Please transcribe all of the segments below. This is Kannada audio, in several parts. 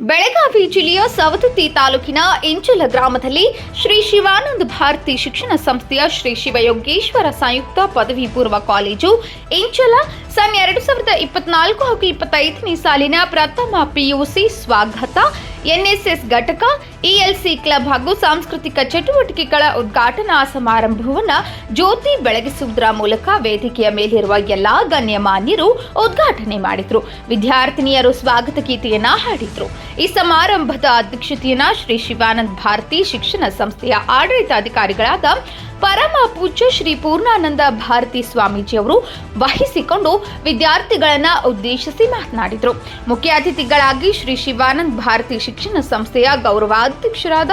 ಬೆಳಗಾವಿ ಜಿಲ್ಲೆಯ ಸವದತ್ತಿ ತಾಲೂಕಿನ ಇಂಚಲ ಗ್ರಾಮದಲ್ಲಿ ಶ್ರೀ ಶಿವಾನಂದ ಭಾರತಿ ಶಿಕ್ಷಣ ಸಂಸ್ಥೆಯ ಶ್ರೀ ಶಿವಯೋಗೇಶ್ವರ ಸಂಯುಕ್ತ ಪದವಿ ಪೂರ್ವ ಕಾಲೇಜು ಇಂಚಲ. ಸನ್ ಎರಡು ಸಾವಿರದ ಇಪ್ಪತ್ನಾಲ್ಕು ಹಾಗೂ ಇಪ್ಪತ್ತೈದನೇ ಸಾಲಿನ ಪ್ರಥಮ ಪಿಯುಸಿ ಸ್ವಾಗತ. ಎನ್ಎಸ್ಎಸ್ ಘಟಕ ಇಎಲ್ಸಿ ಕ್ಲಬ್ ಹಾಗೂ ಸಾಂಸ್ಕೃತಿಕ ಚಟುವಟಿಕೆಗಳ ಉದ್ಘಾಟನಾ ಸಮಾರಂಭವನ್ನು ಜ್ಯೋತಿ ಬೆಳಗಿಸುವುದರ ಮೂಲಕ ವೇದಿಕೆಯ ಮೇಲಿರುವ ಎಲ್ಲಾ ಗಣ್ಯಮಾನ್ಯರು ಉದ್ಘಾಟನೆ ಮಾಡಿದರು. ವಿದ್ಯಾರ್ಥಿನಿಯರು ಸ್ವಾಗತ ಗೀತೆಯನ್ನ ಹಾಡಿದರು. ಈ ಸಮಾರಂಭದ ಅಧ್ಯಕ್ಷತೆಯನ್ನ ಶ್ರೀ ಶಿವಾನಂದ ಭಾರತಿ ಶಿಕ್ಷಣ ಸಂಸ್ಥೆಯ ಆಡಳಿತಾಧಿಕಾರಿಗಳಾದ ಪರಮ ಪೂಜ್ಯ ಶ್ರೀ ಪೂರ್ಣಾನಂದ ಭಾರತಿ ಸ್ವಾಮೀಜಿಯವರು ವಹಿಸಿಕೊಂಡು ವಿದ್ಯಾರ್ಥಿಗಳನ್ನ ಉದ್ದೇಶಿಸಿ ಮಾತನಾಡಿದರು. ಮುಖ್ಯ ಅತಿಥಿಗಳಾಗಿ ಶ್ರೀ ಶಿವಾನಂದ ಭಾರತಿ ಶಿಕ್ಷಣ ಸಂಸ್ಥೆಯ ಗೌರವಾಧ್ಯಕ್ಷರಾದ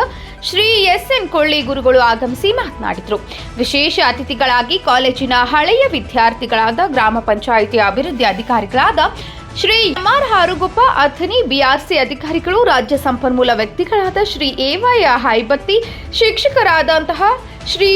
ಶ್ರೀ ಎಸ್ ಎನ್ ಕೊಳ್ಳಿ ಗುರುಗಳು ಆಗಮಿಸಿ ಮಾತನಾಡಿದರು. ವಿಶೇಷ ಅತಿಥಿಗಳಾಗಿ ಕಾಲೇಜಿನ ಹಳೆಯ ವಿದ್ಯಾರ್ಥಿಗಳಾದ ಗ್ರಾಮ ಪಂಚಾಯಿತಿ ಅಭಿವೃದ್ಧಿ ಅಧಿಕಾರಿಗಳಾದ Shri M R Harugoppa Athani BRC ಅಧಿಕಾರಿಗಳು, ರಾಜ್ಯ ಸಂಪನ್ಮೂಲ ವ್ಯಕ್ತಿಗಳಾದ ಶ್ರೀ ಎವೈ ಹೈಬತ್ತಿ ಶಿಕ್ಷಕರಾದಂತಹ ಶ್ರೀ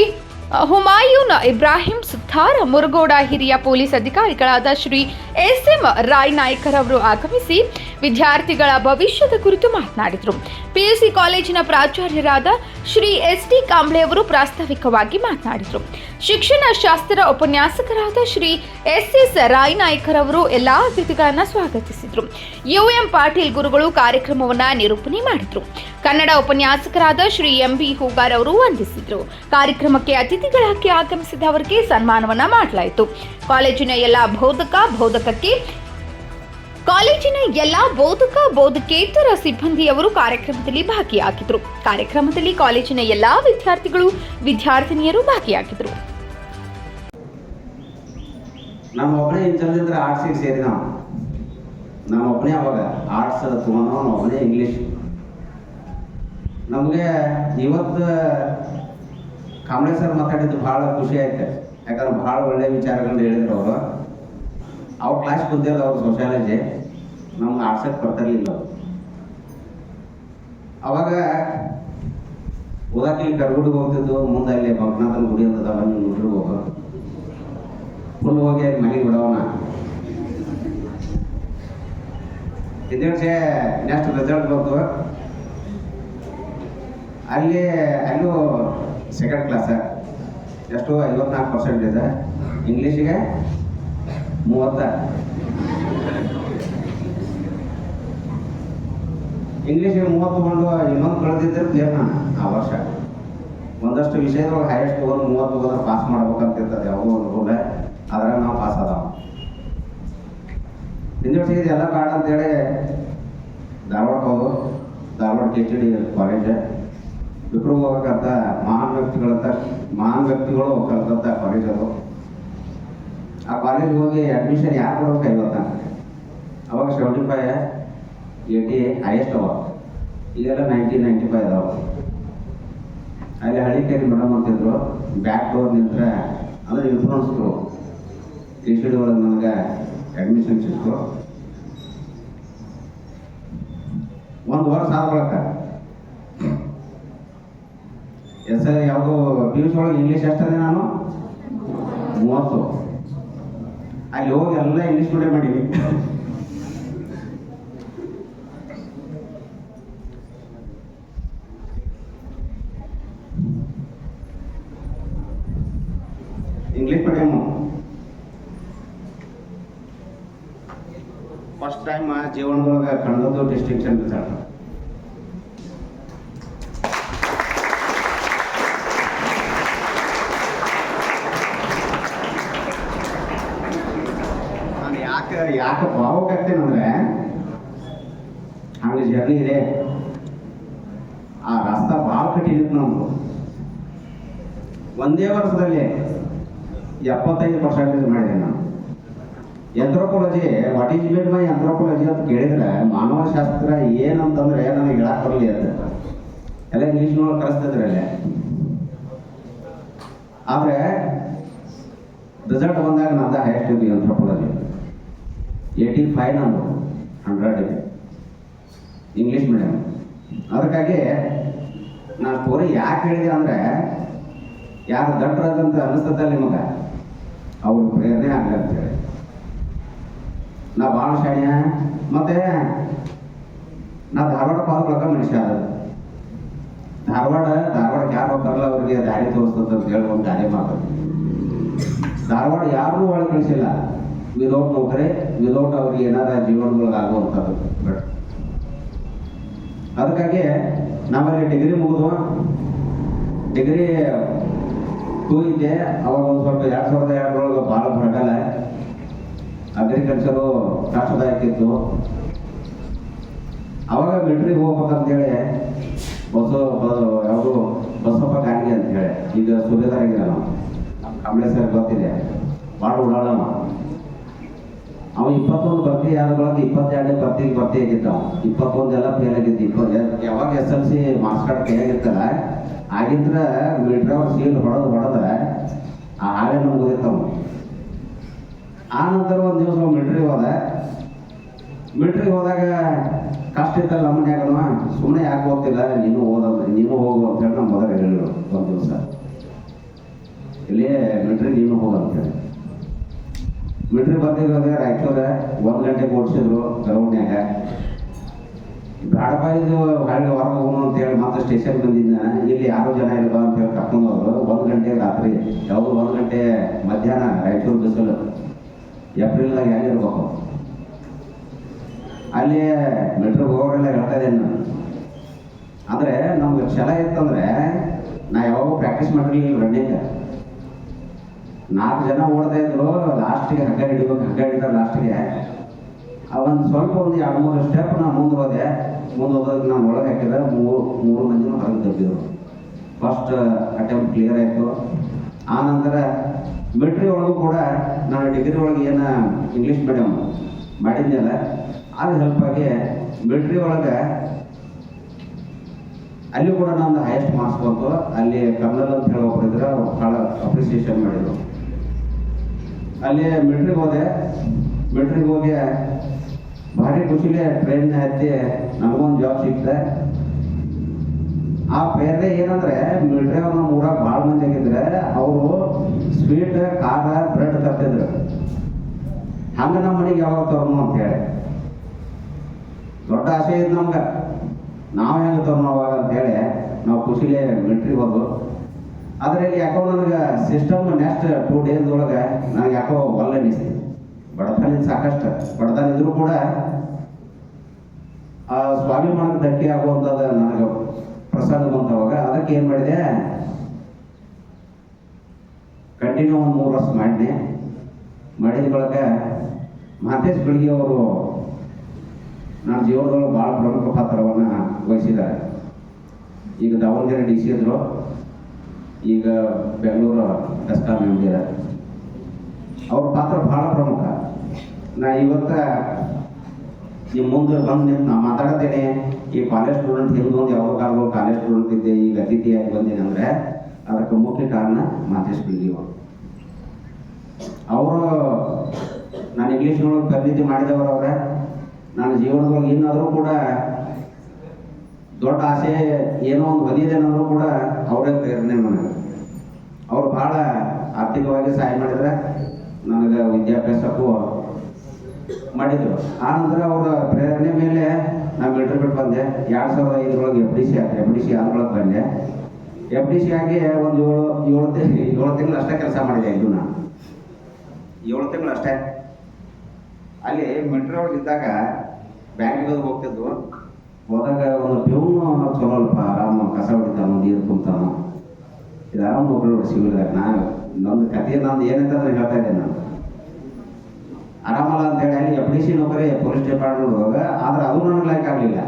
ಹುಮಾಯೂನ್ ಇಬ್ರಾಹಿಂ ಸುತ್ತಾರ ಮುರುಗೋಡ ಹಿರಿಯ ಪೊಲೀಸ್ ಅಧಿಕಾರಿಗಳಾದ ಶ್ರೀ ಎಸ್ ಎಂ ರಾಯ್ ನಾಯ್ಕರ್ ಅವರು ಆಗಮಿಸಿ ವಿದ್ಯಾರ್ಥಿಗಳ ಭವಿಷ್ಯದ ಕುರಿತು ಮಾತನಾಡಿದರು. ಪಿಯುಸಿ ಕಾಲೇಜಿನ ಪ್ರಾಚಾರ್ಯರಾದ ಶ್ರೀ ಎಸ್ ಟಿ ಕಾಂಬ್ಳೆ ಅವರು ಪ್ರಾಸ್ತಾವಿಕವಾಗಿ ಮಾತನಾಡಿದರು. ಶಿಕ್ಷಣ ಶಾಸ್ತ್ರ ಉಪನ್ಯಾಸಕರಾದ ಶ್ರೀ ಎಸ್ ಎಸ್ ರಾಯ್ ನಾಯ್ಕರ್ ಅವರು ಎಲ್ಲಾ ಅತಿಥಿಗಳನ್ನು ಸ್ವಾಗತಿಸಿದರು. ಯುಎಂ ಪಾಟೀಲ್ ಗುರುಗಳು ಕಾರ್ಯಕ್ರಮವನ್ನ ನಿರೂಪಣೆ ಮಾಡಿದರು. ಕನ್ನಡ ಉಪನ್ಯಾಸಕರಾದ ಶ್ರೀ ಎಂ ಬಿ ಹೂಗಾರ್ ಅವರು ವಂದಿಸಿದರು. ಕಾರ್ಯಕ್ರಮಕ್ಕೆ ಅತಿಥಿಗಳಾಗಿ ಆಗಮಿಸಿದ ಅವರಿಗೆ ಸನ್ಮಾನವನ್ನ ಮಾಡಲಾಯಿತು. ಕಾಲೇಜಿನ ಎಲ್ಲ ಬೋಧಕ, ಬೋಧಕಕ್ಕೆ, ಕಾಲೇಜಿನ ಎಲ್ಲಾ ಬೋಧಕ, ಬೋಧಕೇತರ ಸಿಬ್ಬಂದಿಯವರು ಕಾರ್ಯಕ್ರಮದಲ್ಲಿ ಭಾಗಿಯಾಗಿದ್ದರು ಕಾರ್ಯಕ್ರಮದಲ್ಲಿ ಕಾಲೇಜಿನ ಎಲ್ಲಾ ವಿದ್ಯಾರ್ಥಿಗಳು, ವಿದ್ಯಾರ್ಥಿನಿಯರು ಭಾಗಿಯಾಗಿದ್ದರು ನಮ್ಮ ಒಬ್ಬನೇ ಇಂಚಲ್ದಿಂದ ಆರ್ಟ್ಸಿಗೆ ಸೇರಿ ನಾವು ನಮ್ಮ ಒಬ್ಬನೇ ಅವಾಗ ಆರ್ಟ್ಸ್ ತೊಗೊಂಡು ಒಬ್ಬನೇ ಇಂಗ್ಲೀಷ್ ನಮಗೆ ಇವತ್ತು ಕಾಂಬ್ಳೆ ಸರ್ ಮಾತಾಡಿದ್ದು ಭಾಳ ಖುಷಿ ಆಯ್ತು. ಯಾಕಂದ್ರೆ ಭಾಳ ಒಳ್ಳೆ ವಿಚಾರಗಳನ್ನ ಹೇಳಿದ್ರು ಅವರು. ಅವ್ರ ಕ್ಲಾಸ್ ಕುಂತಿರೋದು ಅವ್ರ ಸೋಷಿಯಾಲಜಿ ನಮ್ಗೆ ಆಸಕ್ತಿ ಬರ್ತಿರ್ಲಿಲ್ಲ ಅವರು. ಅವಾಗ ಇಲ್ಲಿ ಕರ್ಗುಡಿಗೆ ಹೋಗ್ತಿದ್ದು ಮುಂದೆ ಅಲ್ಲಿ ಬಂಕನಾಥನ ಗುಡಿ ಅಂತ ನೋಡ್ರಿ ಹೋಗೋ. ಫುಲ್ ಹೋಗಿ ಅಲ್ಲಿ ಮನೆಗೆ ಬಿಡೋಣ. ಇದೇ ನೆಕ್ಸ್ಟ್ ರಿಸಲ್ಟ್ ಬಂತು. ಅಲ್ಲಿ, ಅಲ್ಲೂ ಸೆಕೆಂಡ್ ಕ್ಲಾಸ ಎಷ್ಟು ಐವತ್ನಾಲ್ಕು ಪರ್ಸೆಂಟೇಜ ಇಂಗ್ಲೀಷಿಗೆ ಮೂವತ್ತ. ಇಂಗ್ಲೀಷಿಗೆ ಮೂವತ್ತು ತಗೊಂಡು ಇನ್ನೊಂದು ಕಳೆದಿದ್ದರೆ ದೇವ್ ನಾನು. ಆ ವರ್ಷ. ಒಂದಷ್ಟು ವಿಷಯದೊಳಗೆ ಹೈಯೆಸ್ಟ್ ಓದ್ ಮೂವತ್ತು ಓದ್ರೆ ಪಾಸ್ ಮಾಡ್ಬೇಕಂತ ಇರ್ತದೆ ಯಾವುದೋ ಒಂದು ರೂಲ್ ಅದ್ರಾಗ ನಾವು ಪಾಸ್ ಅದಾವ ಹಿಂದೆ ಎಲ್ಲ ಬೇಡ ಅಂತೇಳಿ ಧಾರವಾಡಕ್ಕೆ ಹೋಗು. Dharwad K T D college ವಿಪ್ರು ಹೋಗಕ್ಕಂತ ಮಹಾನ್ ವ್ಯಕ್ತಿಗಳಂತ, ಮಹಾನ್ ವ್ಯಕ್ತಿಗಳು ಹೋಗ್ತಕ್ಕಂಥ ಕಾಲೇಜ್ ಅದು. ಆ ಕಾಲೇಜ್ಗೆ ಹೋಗಿ ಅಡ್ಮಿಷನ್ ಯಾರು ಕೊಡೋಕೆ ಇವತ್ತ ಅವಾಗ ಸೆವೆಂಟಿ ಫೈವ್ ಏಯ್ಟಿ ಹೈಯೆಸ್ಟ್ ಅವ. ಈಗೆಲ್ಲ ನೈಂಟಿ ನೈಂಟಿ ಫೈವ್ ಅದಾವ. ಅಲ್ಲಿ ಹಳ್ಳಿಕೇರಿ ಮೇಡಮ್ ಅಂತಿದ್ರು ಬ್ಯಾಕ್ ಡೋರ್ ನಿಂತ್ರೆ ಅಂದ್ರೆ ಇನ್ಫ್ಲೂನ್ಸ್ರು ಟಿ ಸಿ ಡಿ ಒಳಗೆ ನನಗೆ ಅಡ್ಮಿಷನ್ ಸಿಕ್ತು. ಒಂದು ವರ್ಷ ಆದ ಎಸ್ ಐ ಯಾವುದು ಪಿ ಯು ಸಿ ಒಳಗೆ ಇಂಗ್ಲೀಷ್ ಎಷ್ಟಿದೆ ನಾನು? ಮೂವತ್ತು. ಅಲ್ಲಿ ಹೋಗಿ ಎಲ್ಲ ಇಂಗ್ಲೀಷ್ ಮೀಡಿಯಂ ಮಾಡೀನಿ. ಇಂಗ್ಲೀಷ್ ಮೀಡಿಯಮ್ಮು ಫಸ್ಟ್ ಟೈಮ್ ಜೀವನದೊಳಗೆ ಕನ್ನಡದ್ದು ಡಿಸ್ಟಿಂಕ್ಷನ್ ರಿಸಲ್ಟ್ ನಾನು ಯಾಕೆ ಯಾಕೆ ಭಾವಕ್ಕೆ ಆಗ್ತೇನಂದ್ರೆ ಹಂಗೆ ಜರ್ನಿ ಇದೆ ಆ ರಸ್ತ ನಮ್ದು ಒಂದೇ ವರ್ಷದಲ್ಲಿ ಎಪ್ಪತ್ತೈದು ಪರ್ಸೆಂಟೇಜ್ ಮಾಡಿದೆ ನಾನು. ಎಂಥ್ರೋಪಾಲಜಿ ವಾಟ್ ಈಸ್ ಬಿಟ್ ಮೈ ಎಂಥ್ರೋಪಾಲಜಿ ಅಂತ ಕೇಳಿದ್ರೆ ಮಾನವಶಾಸ್ತ್ರ ಏನಂತಂದ್ರೆ ನನಗೆ ಹೇಳಕ್ ಬರಲಿ ಅಂತ ಎಲ್ಲ ಇಂಗ್ಲೀಷ್ನೊಳಗೆ ಕಲಿಸ್ತಿದ್ರೆ ಅಲ್ಲೇ ಆದರೆ ರಿಸಲ್ಟ್ ಬಂದಾಗ ನಂದ ಹೈಯೆಸ್ಟ್ ಇದ್ದು ಎಂಥ್ರೋಪಾಲಜಿ ಏಯ್ಟಿ ಫೈವ್ ನಂದು ಹಂಡ್ರೆಡ್ ಇದೆ ಇಂಗ್ಲೀಷ್ ಮೀಡಿಯಮ್ ಅದಕ್ಕಾಗಿ ನಾನು ಸ್ಟೋರಿ ಯಾಕೆ ಹೇಳಿದೆ ಅಂದರೆ, ಯಾರು ದಟ್ಟರಾದಂತ ಅನಿಸ್ತದಲ್ಲ ನಿಮಗೆ? ಅವ್ರ ಪ್ರೇರಣೆ ಆಗಲಿ ಅಂತೇಳಿ ನಾ ಭಾಳ ಶಾಣ್ಯ ಮತ್ತೆ ನಾ ಧಾರವಾಡ ಪಾಲ್ಗೊಳಕ ಮನುಷ್ಯ ಅದ ಧಾರವಾಡ ಧಾರವಾಡ ಯಾರು ಬರಲ್ಲ ಅವ್ರಿಗೆ ದಾರಿ ತೋರಿಸ್ತದ ಅಂತ ಹೇಳಿ ದಾರಿ ಮಾತು ಧಾರವಾಡ ಯಾರನ್ನೂ ಒಳಗೆ ಕಳಿಸಿಲ್ಲ. ವಿದೌಟ್ ನೌಕರಿ ವಿದೌಟ್ ಅವ್ರಿಗೆ ಏನಾರ ಜೀವನದೊಳಗೆ ಆಗುವಂಥದ್ದು ಬಟ್ ಅದಕ್ಕಾಗಿ ನಮ್ಮಲ್ಲಿ ಡಿಗ್ರಿ ಮುಗಿದು ಡಿಗ್ರಿ ಟೂ ಇದ್ದೆ ಅವಾಗ ಒಂದು ಸ್ವಲ್ಪ ಎರಡು ಸಾವಿರದ ಎರಡರೊಳಗೆ ಭಾಳ ಬರಗಾಲ. ಅಗ್ರಿಕಲ್ಚರು ಕಷ್ಟದಾಯಕ ಇತ್ತು ಅವಾಗ ಮಿಲ್ಟ್ರಿಗೆ ಹೋಗ್ಬೇಕಂತೇಳಿ ಬಸ್ಸು ಯಾವುದು ಬಸಪ್ಪ ಗಾಂಧಿ ಅಂತೇಳಿ. ಈಗ ಸುಬೇದಾರ್ ಆಗಿಲ್ಲ ನಾವು ಕಮಲೇಶ್ವರ ಗೊತ್ತಿದೆ. ಭಾಳ ಓಡಾಡವ ಅವ ಇಪ್ಪತ್ತೊಂದು ಭರ್ತಿ ಆದ ಬಳಕ ಇಪ್ಪತ್ತೆರಡನೇ ಭರ್ತಿಗೆ ಭರ್ತಿ ಆಗಿದ್ದ ಅವ. ಇಪ್ಪತ್ತೊಂದು ಫೇಲ್ ಆಗಿದ್ದು ಇಪ್ಪ ಯಾವಾಗ S L C marks card ಕೈಯಾಗಿರ್ತಲ್ಲ ಆಗಿದ್ರ ಮಿಲ್ಟ್ರಿ ಅವ್ರ ಸೀಲ್ ಹೊಡೆದು ಹೊಡೆದ ಆ ಹಾಳೆ ನಮ್ಗೆ ಗೊತ್ತಿತ್ತವ ಆ ನಂತರ ಒಂದು ದಿವಸ ಮಿಲ್ಟ್ರಿಗೆ ಹೋದ. ಮಿಲ್ಟ್ರಿಗೆ ಹೋದಾಗ ಕಷ್ಟ ಇತ್ತಲ್ಲ ನಮ್ಮ ಮನ್ಯಾಗನು ಸುಮ್ಮನೆ ಯಾಕೆ ಹೋಗ್ತಿಲ್ಲ, ನೀನು ಓದಲ್ಲ ನೀನು ಹೋಗು ಅಂತ ಹೇಳಿ ನಮ್ಮ ಮದರ್ ಹೇಳಿದ್ರು ಒಂದು ದಿವಸ. ಇಲ್ಲೇ ಮಿಲ್ಟ್ರಿ ನೀನು ಹೋಗು ಮಿಲ್ಟ್ರಿ ಬಂದಿದ್ದಾಗ ರಾಯಚೂರ ಒಂದು ಗಂಟೆಗೆ ಓಡಿಸಿದ್ರು ಗ್ರೌಂಡ್ನಾಗ ಬ್ಯಾಡಪ್ಪ, ಇದು ಹಳ್ಳಿ ಹೊರಗೆ ಹೋಗೋಣ ಅಂತ ಹೇಳಿ ಮತ್ತೆ ಸ್ಟೇಷನ್ ಬಂದಿದ್ದ ಇಲ್ಲಿ ಯಾರೋ ಜನ ಇಲ್ಲ ಅಂತ ಹೇಳಿ ಕರ್ಕೊಂಡು ಹೋದ್ರು. ಒಂದು ಗಂಟೆ ರಾತ್ರಿ. ಯಾವುದು ಒಂದು ಗಂಟೆ ಮಧ್ಯಾಹ್ನ ರಾಯಚೂರು ಬಿಸಿಲು. ಏಪ್ರಿಲ್ದಾಗ ಹೆಂಗಿರ್ಬೇಕು ಅಲ್ಲಿ ಮೆಟ್ರಿಗೆ ಹೋಗೋರೆಲ್ಲ ಹೇಳ್ತಾ ಇದ್ದೇನೆ ನಾನು. ಅಂದರೆ ನಮ್ಗೆ ಛಲ ಇತ್ತಂದ್ರೆ ನಾ ಯಾವಾಗೂ ಪ್ರಾಕ್ಟೀಸ್ ಮಾಡಿರಲಿಲ್ಲ ರನ್ನಿಂಗ್ ನಾಲ್ಕು ಜನ ಓಡ್ತಾ ಇದ್ರು ಲಾಸ್ಟಿಗೆ ಹಗ್ಗ ಹಿಡಿಬೇಕು, ಹಗ್ಗ ಹಿಡಿತಾರೆ ಲಾಸ್ಟಿಗೆ ಒಂದು ಸ್ವಲ್ಪ ಒಂದು ಎರಡು ಮೂರು ಸ್ಟೆಪ್ ನಾ ಮುಂದೆ ಹೋದೆ. ಮುಂದೆ ಹೋದಾಗ ನಾನು ಒಳಗೆ ಹಾಕಿದ್ರೆ ಮೂರು ಮೂರು ಮಂದಿನೂ ಹೊರಗೆ ತಪ್ಪಿದ್ರು ಫಸ್ಟ್ ಅಟೆಂಪ್ಟ್ ಕ್ಲಿಯರ್ ಆಯಿತು. ಆ ನಂತರ ಮಿಲ್ಟ್ರಿ ಒಳಗೂ ಕೂಡ ನಾನು ಡಿಗ್ರಿ ಒಳಗೆ ಏನು ಇಂಗ್ಲೀಷ್ ಮೀಡಿಯಮ್ ಮಾಡಿದ್ನಲ್ಲ, ಅದು ಆಗಿ ಮಿಲ್ಟ್ರಿ ಒಳಗೆ ಅಲ್ಲಿ ಕೂಡ ನಾನು ಹೈಯೆಸ್ಟ್ ಮಾರ್ಕ್ಸ್ ಬಂತು. ಅಲ್ಲಿ ಕರ್ನಲ್ ಅಂತ ಹೇಳಿ ಒಬ್ಬರಿದ್ರೆ ಅವ್ರು ಭಾಳ ಅಪ್ರಿಸಿಯೇಷನ್ ಮಾಡಿದ್ರು. ಅಲ್ಲಿ ಮಿಲ್ಟ್ರಿಗೆ ಹೋದೆ. ಮಿಲ್ಟ್ರಿಗೆ ಹೋಗಿ ಭಾರಿ ಖುಷಿಲೇ ಟ್ರೈನ್ ಹತ್ತಿ ನಮಗೊಂದು ಜಾಬ್ ಸಿಕ್ತೆ ಆ ಪ್ರೇರಣೆ ಏನಂದ್ರೆ ಮಿಲ್ಟ್ರಿ ಅವ್ರ ನಮ್ಮ ಊರಾಗ ಭಾಳ ಮಂದಿ ಆಗಿದ್ರೆ ಅವರು ಸ್ವೀಟ್ ಖಾರ ಬ್ರೆಡ್ ತರ್ತಿದ್ರು. ಹಂಗ ನಮ್ಮ ಮನೆಗೆ ಯಾವಾಗ ತರೋನು ಅಂತ ಹೇಳಿ. ದೊಡ್ಡ ಆಸೆ ಇದೆ ನಮ್ಗೆ. ನಾವು ಹೆಂಗೆ ತರೋನು ಅವಾಗ ಅಂತೇಳಿ ನಾವು ಖುಷಿಲೇ ಮಿಲ್ಟ್ರಿಗೆ ಹೋದ್ರು ಅದರಲ್ಲಿ ಯಾಕೋ ನನಗೆ ಸಿಸ್ಟಮ್ ನೆಕ್ಸ್ಟ್ ಟೂ ಡೇಸ್ ಒಳಗೆ ನನಗೆ ಯಾಕೋ ಒಲ್ಲ ಅನಿಸ್ತು ಬಡತನ ಸಾಕಷ್ಟು ಬಡತನ ಇದ್ರೂ ಕೂಡ ಆ ಸ್ವಾಭಿಮಾನಕ್ಕೆ ಧಕ್ಕೆ ಆಗುವಂಥದ್ದು ನನಗೆ ಪ್ರಸಂಗ ಬಂತವಾಗ ಅದಕ್ಕೆ ಏನು ಮಾಡಿದೆ? ಕಂಟಿನ್ಯೂ ಒಂದು ಮೂರು ವರ್ಷ ಮಾಡಿದೆ. ಮಾಡಿದ ಬಳಿಕ ಮಾತೇಶ್ ಬೆಳಗ್ಗೆ ಅವರು ನನ್ನ ಜೀವನದೊಳಗೆ ಭಾಳ ಪ್ರಮುಖ ಪಾತ್ರವನ್ನು ವಹಿಸಿದ್ದಾರೆ. ಈಗ ದಾವಣಗೆರೆ ಡಿ ಸಿ ಇದ್ರು ಈಗ ಬೆಂಗಳೂರು ಎಂ ಡಿ ಅವ್ರ ಪಾತ್ರ ಭಾಳ ಪ್ರಮುಖ. ನಾ ಇವತ್ತ ನಿಮ್ಮ ಮುಂದೆ ಬಂದು ನಿಂತು ನಾ ಮಾತಾಡ್ತೇನೆ ಈ ಕಾಲೇಜ್ ಸ್ಟೂಡೆಂಟ್ ಹಿಂದೆ ಒಂದು ಯಾವ ಕಾಲದ ಕಾಲೇಜ್ ಸ್ಟೂಡೆಂಟ್ ಇದ್ದೆ, ಈಗ ಅತಿಥಿಯಾಗಿ ಬಂದೇನೆ ಅಂದರೆ ಅದಕ್ಕೆ ಮುಖ್ಯ ಕಾರಣ ಮಾತೇಶ್ ಬಿಳ್ಗಿ ಅವರು ನಾನು ಇಂಗ್ಲೀಷ್ನೊಳಗೆ ಪರಿಣಿತಿ ಮಾಡಿದವರು ಅವರೇ. ನನ್ನ ಜೀವನದೊಳಗೆ ಏನಾದರೂ ಕೂಡ ದೊಡ್ಡ ಆಸೆ, ಏನೋ ಒಂದು ಬಂದಿದ್ದೇನಾದರೂ ಕೂಡ ಅವರೇ ಪ್ರೇರಣೆ ನನಗೆ ಅವ್ರು ಭಾಳ ಆರ್ಥಿಕವಾಗಿ ಸಹಾಯ ಮಾಡಿದ್ರೆ ನನಗೆ ವಿದ್ಯಾಭ್ಯಾಸಕ್ಕೂ ಮಾಡಿದ್ರು. ಆನಂತರ ನಂತರ ಅವರ ಪ್ರೇರಣೆ ಮೇಲೆ ನಾನು ಮಿಲ್ಟ್ರಿ ಬಿಟ್ಟು ಬಂದೆ. ಎರಡು ಸಾವಿರದ ಐದರೊಳಗೆ ಎಫ್ ಡಿ ಸಿ ಆಗಿ ಎಫ್ ಡಿ ಸಿ ಆರೊಳಗೆ ಬಂದೆ. ಎಫ್ ಡಿ ಸಿ ಆಗಿ ಒಂದು ಏಳು ಏಳು ಏಳು ತಿಂಗಳು ಅಷ್ಟೇ ಕೆಲಸ ಮಾಡಿದೆ ಇದು ನಾನು. ಏಳು ತಿಂಗಳು ಅಷ್ಟೇ. ಅಲ್ಲಿ ಮಿಲ್ಟ್ರಿ ಒಳಗೆ ಇದ್ದಾಗ ಬ್ಯಾಂಕಿಗೆ ಹೋಗ್ತಿದ್ವು. ಹೋದಾಗ ಒಂದು ಪ್ಯೂನು ಚಲೋ ಅಲ್ಪ ಆರಾಮ ಕಸ ಹೊಡಿತಾನು ನೀರು ತುಂಬ್ತಾನು. ಇದು ಆರಾಮ ನೋಡಿ ಸಿವಿಲ್ದಾಗ ನಾನು ನಂದು ಕಥೆ ನಂದು ಏನಂತ ಅಂದ್ರೆ ಹೇಳ್ತಾ ಇದ್ದೆ ನಾನು. ಆರಾಮಲ್ಲ ಅಂತ ಹೇಳಿ ಎಫ್ ಡಿ ಸಿ ನೌಕರಿ ಪೊಲೀಸ್ ಡಿಪಾರ್ಟ್ಮೆಂಟ್ ಹೋಗ, ಆದ್ರೆ ಅದು ನನಗೆ ಲೈಕ್ ಆಗಲಿಲ್ಲ.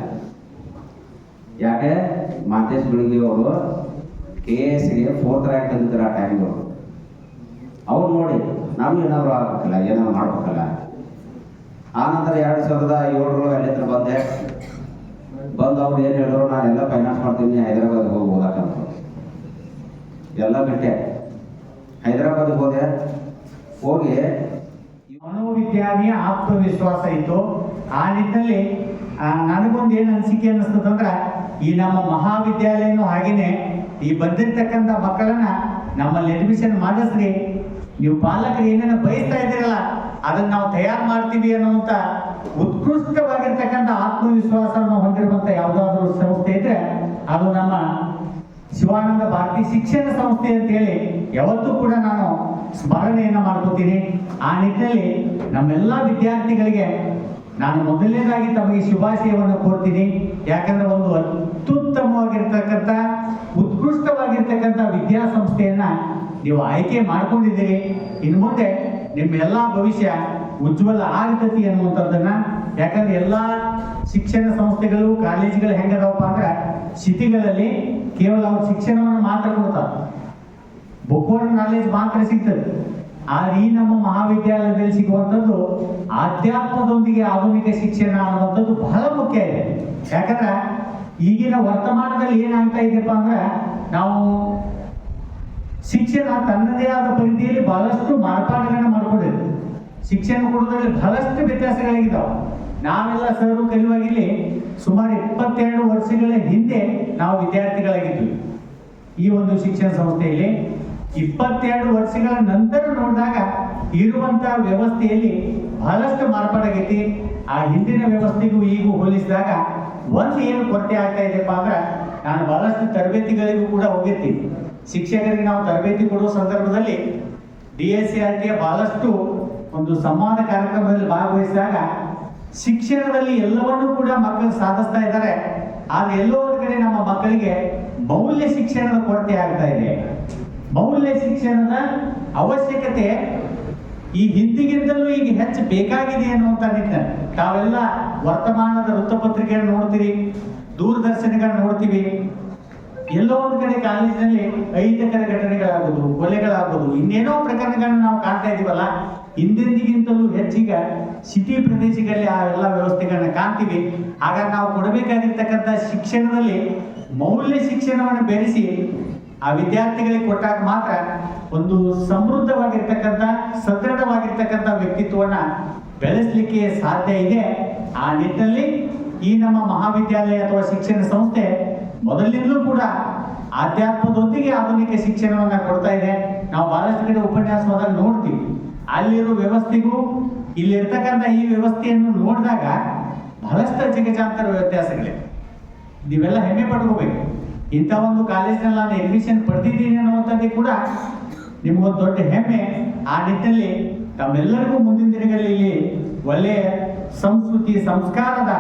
ಯಾಕೆ? ಮಾತೇಶ್ ಬೆಳಗ್ಗೆ ಅವರು ಕೆ ಎಸ್ಗೆ ಫೋರ್ತ್ ರ್ಯಾಂಕ್ ತಂದಿದ್ರು ಆ ಟೈಮ್ಗೆ ಅವರು. ಅವ್ರು ನೋಡಿ, ನಾನು ಏನಾದರೂ ಆಗ್ಬೇಕಲ್ಲ, ಏನಾದ್ರು ಮಾಡ್ಬೇಕಲ್ಲ. ಆನಂತರ ನಂತರ ಎರಡು ಸಾವಿರದ ಏಳರೊಳಗೆ ಅಲ್ಲಿ ಹತ್ರ ಬಂದೆ. ಬಂದು ಅವ್ರು ಏನು ಹೇಳಿದ್ರು, ನಾನು ಎಲ್ಲ ಫೈನಾನ್ಸ್ ಮಾಡ್ತೀನಿ ಹೈದರಾಬಾದ್ ಹೋಗಿ ಓದಾಕಂತ ಎಲ್ಲ ಬಿಟ್ಟೆ ಹೈದರಾಬಾದ್ಗೆ ಹೋದೆ. ಹೋಗಿ ಮನೋವಿಜ್ಞಾನಿಯ ಆತ್ಮವಿಶ್ವಾಸ ಇತ್ತು. ಆ ನಿಟ್ಟಿನಲ್ಲಿ ನನಗೊಂದು ಏನು ಅನಿಸಿಕೆ ಅನ್ನಿಸ್ತದಂದ್ರೆ ಈ ನಮ್ಮ ಮಹಾವಿದ್ಯಾಲಯನೂ ಹಾಗೇನೆ, ಈ ಬಂದಿರ್ತಕ್ಕಂಥ ಮಕ್ಕಳನ್ನ ನಮ್ಮಲ್ಲಿ ಅಡ್ಮಿಷನ್ ಮಾಡಿಸ್ರಿ. ನೀವು ಪಾಲಕರು ಏನೇನು ಬಯಸ್ತಾ ಇದ್ದೀರಲ್ಲ, ಅದನ್ನು ನಾವು ತಯಾರು ಮಾಡ್ತೀವಿ ಅನ್ನುವಂಥ ಉತ್ಕೃಷ್ಟವಾಗಿರ್ತಕ್ಕಂಥ ಆತ್ಮವಿಶ್ವಾಸವನ್ನು ಹೊಂದಿರುವಂತ ಯಾವುದಾದ್ರೂ ಸಂಸ್ಥೆ ಇದ್ರೆ ಅದು ನಮ್ಮ ಶಿವಾನಂದ ಭಾರತಿ ಶಿಕ್ಷಣ ಸಂಸ್ಥೆ ಅಂತ ಹೇಳಿ ಯಾವತ್ತೂ ಕೂಡ ನಾನು ಸ್ಮರಣೆಯನ್ನ ಮಾಡ್ಕೋತೀನಿ. ಆ ನಿಟ್ಟಿನಲ್ಲಿ ನಮ್ಮೆಲ್ಲ ವಿದ್ಯಾರ್ಥಿಗಳಿಗೆ ನಾನು ಮೊದಲನೇದಾಗಿ ತಮಗೆ ಶುಭಾಶಯವನ್ನು ಕೋರ್ತೀನಿ. ಯಾಕಂದ್ರೆ ಒಂದು ಅತ್ಯುತ್ತಮವಾಗಿರ್ತಕ್ಕಂಥ, ಉತ್ಕೃಷ್ಟವಾಗಿರ್ತಕ್ಕಂಥ ವಿದ್ಯಾಸಂಸ್ಥೆಯನ್ನ ನೀವು ಆಯ್ಕೆ ಮಾಡ್ಕೊಂಡಿದ್ದೀರಿ. ಇನ್ನು ಮುಂದೆ ನಿಮ್ಮೆಲ್ಲ ಭವಿಷ್ಯ ಉಜ್ವಲ ಆಗ್ತತಿ ಅನ್ನುವಂಥದ್ದನ್ನ ಯಾಕಂದ್ರೆ ಎಲ್ಲ ಶಿಕ್ಷಣ ಸಂಸ್ಥೆಗಳು, ಕಾಲೇಜುಗಳು ಹೆಂಗದವಪ್ಪ ಅಂದ್ರೆ ಸಿಟಿಗಳಲ್ಲಿ ಕೇವಲ ಅವ್ರ ಶಿಕ್ಷಣವನ್ನು ಮಾತ್ರ ಕೊಡ್ತಾರೆ. ಬುಕ್ವರ್ಡ್ ನಾಲೆಜ್ ಮಾತ್ರ ಸಿಗ್ತದೆ. ಆದ್ರೆ ಈ ನಮ್ಮ ಮಹಾವಿದ್ಯಾಲಯದಲ್ಲಿ ಸಿಗುವಂಥದ್ದು ಆಧ್ಯಾತ್ಮದೊಂದಿಗೆ ಆಧುನಿಕ ಶಿಕ್ಷಣ ಅನ್ನುವಂಥದ್ದು ಬಹಳ ಮುಖ್ಯ ಇದೆ. ಯಾಕಂದ್ರೆ ಈಗಿನ ವರ್ತಮಾನದಲ್ಲಿ ಏನಾಗ್ತಾ ಇದೆಯಪ್ಪ ಅಂದ್ರೆ ನಾವು ಶಿಕ್ಷಣ ತನ್ನದೇ ಆದ ಪರಿಧಿಯಲ್ಲಿ ಬಹಳಷ್ಟು ಮಾರ್ಪಾಡುಗಳನ್ನ ಮಾಡ್ಕೊಂಡಿದೆ ಶಿಕ್ಷಣ ಕೊಡೋದ್ರಲ್ಲಿ ಬಹಳಷ್ಟು ವ್ಯತ್ಯಾಸಗಳಾಗಿದ್ದಾವೆ. ನಾವೆಲ್ಲ ಸರ್ ಕಲಿಯುವಾಗ ಇಲ್ಲಿ ಸುಮಾರು ಇಪ್ಪತ್ತೆರಡು ವರ್ಷಗಳ ಹಿಂದೆ ನಾವು ವಿದ್ಯಾರ್ಥಿಗಳಾಗಿದ್ವಿ. ಈ ಒಂದು ಶಿಕ್ಷಣ ಸಂಸ್ಥೆಯಲ್ಲಿ ಇಪ್ಪತ್ತೆರಡು ವರ್ಷಗಳ ನಂತರ ನೋಡಿದಾಗ ಇರುವಂತಹ ವ್ಯವಸ್ಥೆಯಲ್ಲಿ ಬಹಳಷ್ಟು ಮಾರ್ಪಾಡಾಗೈತಿ. ಆ ಹಿಂದಿನ ವ್ಯವಸ್ಥೆಗೂ ಈಗೂ ಹೋಲಿಸಿದಾಗ ಒಂದು ಏನು ಕೊರತೆ ಆಗ್ತಾ ಇದೆಯಪ್ಪ ಅಂದ್ರೆ ನಾನು ಬಹಳಷ್ಟು ತರಬೇತಿಗಳಿಗೂ ಕೂಡ ಹೋಗಿರ್ತೀನಿ. ಶಿಕ್ಷಕರಿಗೆ ನಾವು ತರಬೇತಿ ಕೊಡುವ ಸಂದರ್ಭದಲ್ಲಿ ಡಿ ಎಸ್ ಸಿ ಆರ್ ಟಿಯ ಬಹಳಷ್ಟು ಒಂದು ಸಂವಾದ ಕಾರ್ಯಕ್ರಮದಲ್ಲಿ ಭಾಗವಹಿಸಿದಾಗ ಶಿಕ್ಷಣದಲ್ಲಿ ಎಲ್ಲವನ್ನೂ ಕೂಡ ಮಕ್ಕಳು ಸಾಧಿಸ್ತಾ ಇದ್ದಾರೆ. ಆದ್ರೆ ಎಲ್ಲೋ ಒಂದು ಕಡೆ ನಮ್ಮ ಮಕ್ಕಳಿಗೆ ಮೌಲ್ಯ ಶಿಕ್ಷಣದ ಕೊರತೆ ಆಗ್ತಾ ಇದೆ. ಮೌಲ್ಯ ಶಿಕ್ಷಣದ ಅವಶ್ಯಕತೆ ಈ ಹಿಂದಿಗಿಂತಲೂ ಈಗ ಹೆಚ್ಚು ಬೇಕಾಗಿದೆ ಅನ್ನುವಂತ ನಿಟ್ಟಿನಲ್ಲಿ. ತಾವೆಲ್ಲ ವರ್ತಮಾನದ ವೃತ್ತಪತ್ರಿಕೆಯನ್ನು ನೋಡ್ತೀರಿ, ದೂರದರ್ಶನಗಳನ್ನ ನೋಡ್ತೀವಿ. ಎಲ್ಲೋ ಒಂದು ಕಡೆ ಕಾಲೇಜಿನಲ್ಲಿ ಅಹಿತಕರ ಘಟನೆಗಳಾಗೋದು, ಕೊಲೆಗಳಾಗೋದು, ಇನ್ನೇನೋ ಪ್ರಕರಣಗಳನ್ನ ನಾವು ಕಾಣ್ತಾ ಇದೀವಲ್ಲ. ಹಿಂದೆಂದಿಗಿಂತಲೂ ಹೆಚ್ಚಿಗೆ ಸಿಟಿ ಪ್ರದೇಶಗಳಲ್ಲಿ ಆ ಎಲ್ಲ ವ್ಯವಸ್ಥೆಗಳನ್ನ ಕಾಣ್ತೀವಿ. ಆಗ ನಾವು ಕೊಡಬೇಕಾಗಿರ್ತಕ್ಕಂಥ ಶಿಕ್ಷಣದಲ್ಲಿ ಮೌಲ್ಯ ಶಿಕ್ಷಣವನ್ನು ಬೆರೆಸಿ ಆ ವಿದ್ಯಾರ್ಥಿಗಳಿಗೆ ಕೊಟ್ಟಾಗ ಮಾತ್ರ ಒಂದು ಸಮೃದ್ಧವಾಗಿರ್ತಕ್ಕಂಥ, ಸದೃಢವಾಗಿರ್ತಕ್ಕಂಥ ವ್ಯಕ್ತಿತ್ವವನ್ನು ಬೆಳೆಸಲಿಕ್ಕೆ ಸಾಧ್ಯ ಇದೆ. ಆ ನಿಟ್ಟಿನಲ್ಲಿ ಈ ನಮ್ಮ ಮಹಾವಿದ್ಯಾಲಯ ಅಥವಾ ಶಿಕ್ಷಣ ಸಂಸ್ಥೆ ಮೊದಲಿನಿಂದಲೂ ಕೂಡ ಆಧ್ಯಾತ್ಮದೊಂದಿಗೆ ಆಧುನಿಕ ಶಿಕ್ಷಣವನ್ನು ಕೊಡ್ತಾ ಇದೆ. ನಾವು ಬಹಳಷ್ಟು ಕಡೆ ಉಪನ್ಯಾಸವಾದಾಗ ನೋಡ್ತೀವಿ. ಅಲ್ಲಿರೋ ವ್ಯವಸ್ಥೆಗೂ ಇಲ್ಲಿರ್ತಕ್ಕಂಥ ಈ ವ್ಯವಸ್ಥೆಯನ್ನು ನೋಡಿದಾಗ ಬಹಳಷ್ಟು ಚಿಕಿತ್ಸಾಂತರ ವ್ಯತ್ಯಾಸಗಳಿವೆ. ನೀವೆಲ್ಲ ಹೆಮ್ಮೆ ಪಡ್ಕೋಬೇಕು. ಇಂಥ ಒಂದು ಕಾಲೇಜಿನಲ್ಲಿ ನಾನು ಅಡ್ಮಿಷನ್ ಪಡೆದಿದ್ದೀನಿ ಅನ್ನುವಂಥದ್ದು ಕೂಡ ನಿಮಗೊಂದು ದೊಡ್ಡ ಹೆಮ್ಮೆ. ಆ ನಿಟ್ಟಿನಲ್ಲಿ ತಮ್ಮೆಲ್ಲರಿಗೂ ಮುಂದಿನ ದಿನಗಳಲ್ಲಿ ಒಳ್ಳೆಯ ಸಂಸ್ಕೃತಿ, ಸಂಸ್ಕಾರದ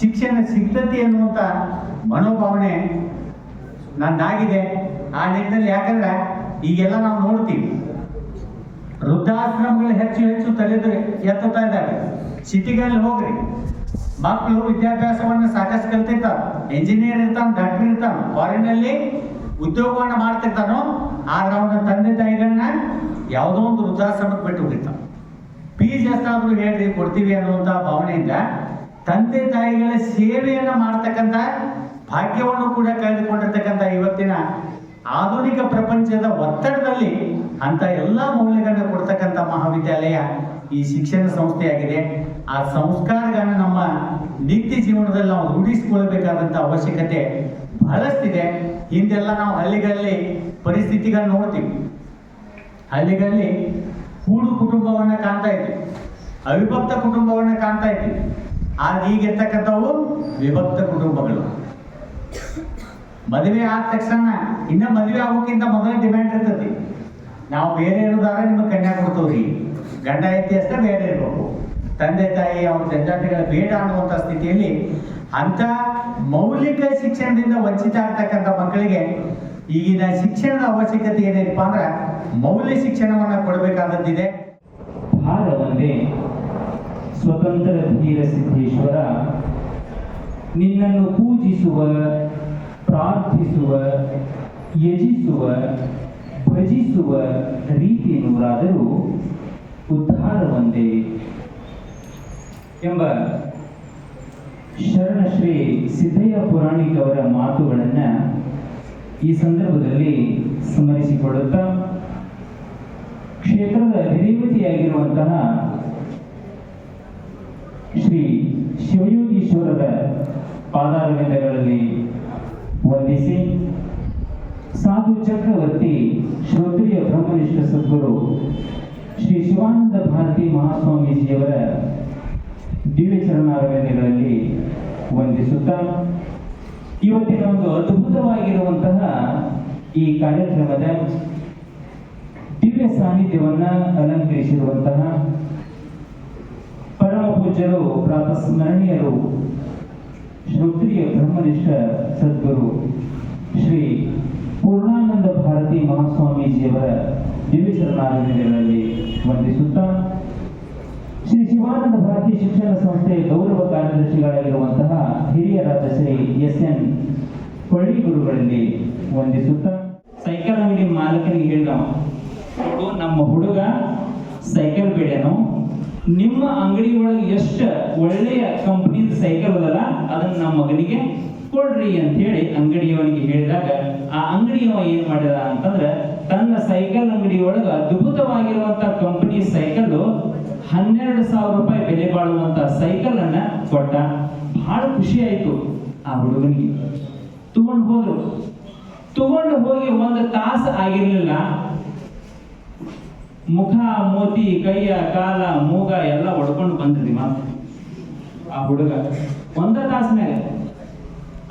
ಶಿಕ್ಷಣ ಸಿದ್ಧತೆ ಅನ್ನುವಂಥ ಮನೋಭಾವನೆ ನಂದಾಗಿದೆ ಆ ನಿಟ್ಟಿನಲ್ಲಿ ಯಾಕಂದ್ರೆ ಈಗೆಲ್ಲ ನಾವು ನೋಡ್ತೀವಿ. ವೃದ್ಧಾಶ್ರಮಗಳು ಹೆಚ್ಚು ಹೆಚ್ಚು ತಲೆದು ಎತ್ತುತ್ತಾ ಇದ್ದಾರೆ. ಸಿಟಿಗಳಲ್ಲಿ ಹೋಗ್ರಿ. ಮಕ್ಕಳು ವಿದ್ಯಾಭ್ಯಾಸವನ್ನು ಸಾಕಷ್ಟು ಇಂಜಿನಿಯರ್ ಇರ್ತಾನ ಡಾಕ್ಟರ್ ಇರ್ತಾನ ಫಾರಿನಲ್ಲಿ ಉದ್ಯೋಗವನ್ನ ಮಾಡ್ತಿರ್ತಾನೋ ಆದ್ರೆ ಅವನ ತಂದೆ ತಾಯಿಗಳನ್ನ ಯಾವುದೋ ಒಂದು ವೃದ್ಧಾಶ್ರಮಕ್ಕೆ ಬಿಟ್ಟು ಹೋಗಿರ್ತಾನ. ಫೀಸ್ ಎಷ್ಟಾದ್ರೂ ಹೇಳ್ರಿ, ಕೊಡ್ತೀವಿ ಅನ್ನುವಂಥ ಭಾವನೆಯಿಂದ ತಂದೆ ತಾಯಿಗಳ ಸೇವೆಯನ್ನು ಮಾಡ್ತಕ್ಕಂಥ ಭಾಗ್ಯವನ್ನು ಕೂಡ ಕಳೆದುಕೊಂಡಿರ್ತಕ್ಕಂಥ ಇವತ್ತಿನ ಆಧುನಿಕ ಪ್ರಪಂಚದ ಒತ್ತಡದಲ್ಲಿ ಅಂತ ಎಲ್ಲ ಮೌಲ್ಯಗಳನ್ನ ಕೊಡ್ತಕ್ಕಂಥ ಮಹಾವಿದ್ಯಾಲಯ ಈ ಶಿಕ್ಷಣ ಸಂಸ್ಥೆಯಾಗಿದೆ. ಆ ಸಂಸ್ಕಾರಗಳನ್ನ ನಮ್ಮ ನಿತ್ಯ ಜೀವನದಲ್ಲಿ ನಾವು ರೂಢಿಸಿಕೊಳ್ಬೇಕಾದಂಥ ಅವಶ್ಯಕತೆ ಬಹಳಷ್ಟಿದೆ. ಹಿಂದೆಲ್ಲ ನಾವು ಹಳ್ಳಿಗಳಲ್ಲಿ ಪರಿಸ್ಥಿತಿಗಳನ್ನ ನೋಡ್ತೀವಿ. ಹಳ್ಳಿಗಳಲ್ಲಿ ಕೂಡು ಕುಟುಂಬವನ್ನ ಕಾಣ್ತಾ ಇದ್ವಿ, ಅವಿಭಕ್ತ ಕುಟುಂಬವನ್ನ ಕಾಣ್ತಾ ಇದ್ವಿ. ಆದ್ರೆ ಈಗಿರ್ತಕ್ಕಂಥವು ವಿಭಕ್ತ ಕುಟುಂಬಗಳು. ಮದುವೆ ಆದ ತಕ್ಷಣ ಇನ್ನ ಮದುವೆ ಆಗೋಕ್ಕಿಂತ ಮೊದಲೇ ಡಿಮ್ಯಾಂಡ್ ಇರ್ತೈತಿ ನಾವು ಬೇರೆ ಇರೋದಾರ ನಿಮಗೆ ಕನ್ಯಾ ಕೊಡ್ತೀವ್ರಿ. ಗಂಡ ಐತಿ ಅಷ್ಟೇ ಬೇರೆ ಇರಬೇಕು. ತಂದೆ ತಾಯಿ ಅವ್ರ ಜಂಜಾಟಗಳ ಬೇಡ ಅನ್ನುವಂಥ ಸ್ಥಿತಿಯಲ್ಲಿ ಅಂತ ಮೌಲಿಕ ಶಿಕ್ಷಣದಿಂದ ವಂಚಿತ ಆಗ್ತಕ್ಕಂಥ ಮಕ್ಕಳಿಗೆ ಈಗಿನ ಶಿಕ್ಷಣದ ಅವಶ್ಯಕತೆ ಏನೇನಪ್ಪ ಅಂದ್ರೆ ಮೌಲ್ಯ ಶಿಕ್ಷಣವನ್ನ ಕೊಡಬೇಕಾದದ್ದಿದೆ. ಭಾಗವನ್ನೇ ಸ್ವತಂತ್ರ ಧೀರ ಸಿದ್ದೇಶ್ವರ ನಿನ್ನನ್ನು ಪೂಜಿಸುವ ಪ್ರಾರ್ಥಿಸುವ ಯಜಿಸುವ ಭಜಿಸುವ ರೀತಿ ನೂರಾದರೂ ಉದ್ಧಾರ ಒಂದೇ ಎಂಬ ಶರಣಶ್ರೀ ಸಿದ್ದಯ್ಯ ಪುರಾಣಿಕ್ ಅವರ ಮಾತುಗಳನ್ನು ಈ ಸಂದರ್ಭದಲ್ಲಿ ಸ್ಮರಿಸಿಕೊಳ್ಳುತ್ತಾ, ಕ್ಷೇತ್ರದ ಅಧಿದೇವತೆಯಾಗಿರುವಂತಹ ಶ್ರೀ ಶಿವಯೋಗೀಶ್ವರರ ಪಾದಾರವಿಂದಗಳಲ್ಲಿ ವಂದಿಸಿ. ಸಾಧು ಚಕ್ರವರ್ತಿ ಶ್ರೋತ್ರಿಯ ಬ್ರಹ್ಮನಿಷ್ಠ ಸದ್ಗುರು ಶ್ರೀ ಶಿವಾನಂದ ಭಾರತಿ ಮಹಾಸ್ವಾಮೀಜಿಯವರ ದಿವ್ಯ ಚರಣಾರಣ್ಯಗಳಲ್ಲಿ ವಂದಿಸುತ್ತಾ, ಇವತ್ತಿನ ಒಂದು ಅದ್ಭುತವಾಗಿರುವಂತಹ ಈ ಕಾರ್ಯಕ್ರಮದ ದಿವ್ಯ ಸಾನ್ನಿಧ್ಯವನ್ನು ಅಲಂಕರಿಸಿರುವಂತಹ ಪರಮ ಪೂಜ್ಯರು ಪ್ರಾತಸ್ಮರಣೀಯರು ಶ್ರೋತ್ರಿಯ ಬ್ರಹ್ಮನಿಷ್ಠ ಸದ್ಗುರು ಶ್ರೀ ಪೂರ್ಣಾನಂದ ಭಾರತಿ ಮಹಾಸ್ವಾಮೀಜಿಯವರ ದಿವ್ಯ ಶರಣಾರವಿಂದಗಳಲ್ಲಿ ವಂದಿಸುತ್ತಾ, ಶ್ರೀ ಶಿವಾನಂದ ಭಾರತಿ ಶಿಕ್ಷಣ ಸಂಸ್ಥೆ ಗೌರವ ಕಾರ್ಯದರ್ಶಿಗಳಾಗಿರುವಂತಹ ಹಿರಿಯರಾದ ಶ್ರೀ ಎಸ್ ಎನ್ ಗುರುಗಳಲ್ಲಿ ವಂದಿಸುತ್ತಾ, ಸೈಕಲ್ ಅಂಗಡಿ ಮಾಲಕನಿಗೆ ಹೇಳಿದ ನಮ್ಮ ಹುಡುಗ ಸೈಕಲ್ ಬೇಡೇನು? ನಿಮ್ಮ ಅಂಗಡಿ ಒಳಗೆ ಎಷ್ಟು ಒಳ್ಳೆಯ ಕಂಪನಿದ ಸೈಕಲ್ ಅದಲ್ಲ, ಅದನ್ನ ನಮ್ಮ ಮಗನಿಗೆ ಕೊಡ್ರಿ ಅಂತ ಹೇಳಿ ಅಂಗಡಿಯವನಿಗೆ ಹೇಳಿದಾಗ, ಆ ಅಂಗಡಿಯವ ಏನ್ ಮಾಡಿದ ಅಂತಂದ್ರೆ, ತನ್ನ ಸೈಕಲ್ ಅಂಗಡಿ ಒಳಗ ಅದ್ಭುತವಾಗಿರುವಂತ ಕಂಪನಿ ಸೈಕಲ್ ಹನ್ನೆರಡು ಸಾವಿರ ರೂಪಾಯಿ ಬೆಲೆ ಬಾಳುವಂತ ಸೈಕಲ್ ಅನ್ನ ಕೊಟ್ಟ. ಬಹಳ ಖುಷಿ ಆಯ್ತು ಆ ಹುಡುಗನಿಗೆ. ತಗೊಂಡು ಹೋದ್ರು. ತಗೊಂಡು ಹೋಗಿ ಒಂದು ತಾಸು ಆಗಿರ್ಲಿಲ್ಲ ಮುಖ, ಮೋತಿ, ಕೈಯ, ಕಾಲ, ಮೂಗ ಎಲ್ಲ ಹೊಡ್ಕೊಂಡು ಬಂದ್ರಿ ಮಾತು. ಆ ಹುಡುಗ ಒಂದ ತಾಸಿನಾಗ